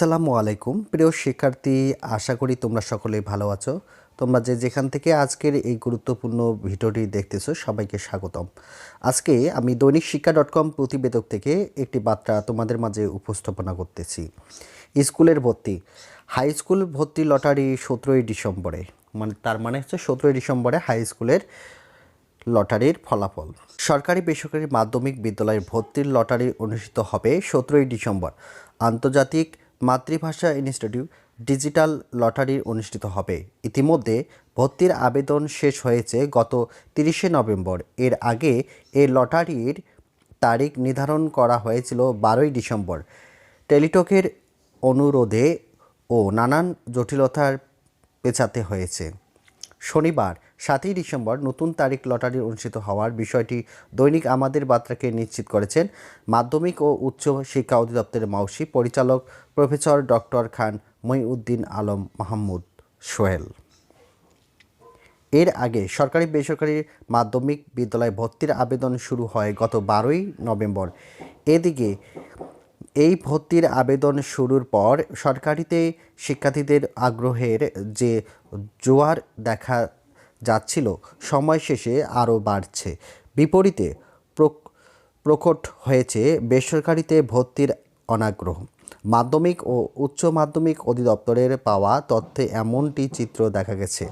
আসসালামু আলাইকুম। প্রিয় শিক্ষার্থী, আশা করি তোমরা সকলেই ভালো আছো। তোমরা যে যেখান থেকে আজকের এই গুরুত্বপূর্ণ ভিডিওটি দেখতেছো, সবাইকে স্বাগতম। আজকে আমি দৈনিক শিক্ষা ডট কম প্রতিবেদক থেকে একটি বার্তা তোমাদের মাঝে উপস্থাপনা করতেছি। স্কুলের ভর্তি। হাই স্কুল ভর্তি লটারি সতেরোই ডিসেম্বরে। মানে তার মানে হচ্ছে সতেরোই ডিসেম্বরে হাই স্কুলের লটারির ফলাফল। সরকারি বেসরকারি মাধ্যমিক বিদ্যালয়ের ভর্তির লটারি অনুষ্ঠিত হবে সতেরোই ডিসেম্বর। আন্তর্জাতিক মাতৃভাষা ইনস্টিটিউট ডিজিটাল লটারি অনুষ্ঠিত হবে। ইতিমধ্যে ভর্তির আবেদন শেষ হয়েছে গত তিরিশে নভেম্বর। এর আগে এ লটারির তারিখ নির্ধারণ করা হয়েছিল বারোই ডিসেম্বর। টেলিটকের অনুরোধে ও নানান জটিলতার পেছাতে হয়েছে। শনিবার, সাতই ডিসেম্বর নতুন তারিখ লটারি অনুষ্ঠিত হওয়ার বিষয়টি দৈনিক আমাদের বার্তাকে নিশ্চিত করেছেন মাধ্যমিক ও উচ্চ শিক্ষা অধিদপ্তরের মাউসি পরিচালক প্রফেসর ডক্টর খান মহিউদ্দিন আলম মাহমুদ সোহেল। এর আগে সরকারি বেসরকারি মাধ্যমিক বিদ্যালয়ে ভর্তির আবেদন শুরু হয় গত বারোই নভেম্বর। এদিকে এই ভর্তির আবেদন শুরুর পর সরকারিতে শিক্ষার্থীদের আগ্রহের যে জোয়ার দেখা যাচ্ছিল, সময় শেষে আরও বাড়ছে। বিপরীতে প্রক- প্রকট হয়েছে বেসরকারিতে ভর্তির অনাগ্রহ। মাধ্যমিক ও উচ্চ মাধ্যমিক অধিদপ্তরের পাওয়া তথ্যে এমনটি চিত্র দেখা গেছে।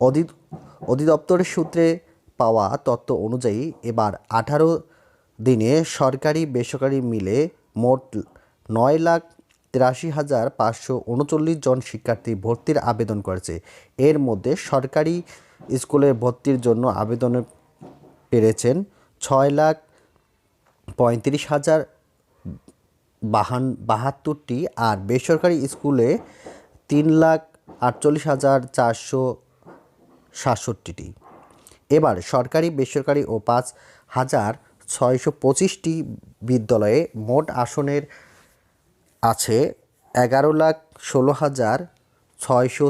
অধি অধিদপ্তরের সূত্রে পাওয়া তথ্য অনুযায়ী এবার আঠারো দিনে সরকারি বেসরকারি মিলে মোট নয় লাখ তিরাশি হাজার পাঁচশো উনচল্লিশ জন শিক্ষার্থী ভর্তির আবেদন করেছে। এর মধ্যে সরকারি স্কুলে ভর্তির জন্য আবেদন পেরেছেন ছয় লাখ পঁয়ত্রিশ হাজার বাহান, বাহাত্তরটি আর বেসরকারি স্কুলে তিন লাখ আটচল্লিশ হাজার চারশো সাতষট্টিটি। এবার সরকারি, বেসরকারি ও পাঁচ হাজার ছয়শো পঁচিশটি বিদ্যালয়ে মোট আসনের আছে এগারো লাখ ষোলো হাজার ছয়শো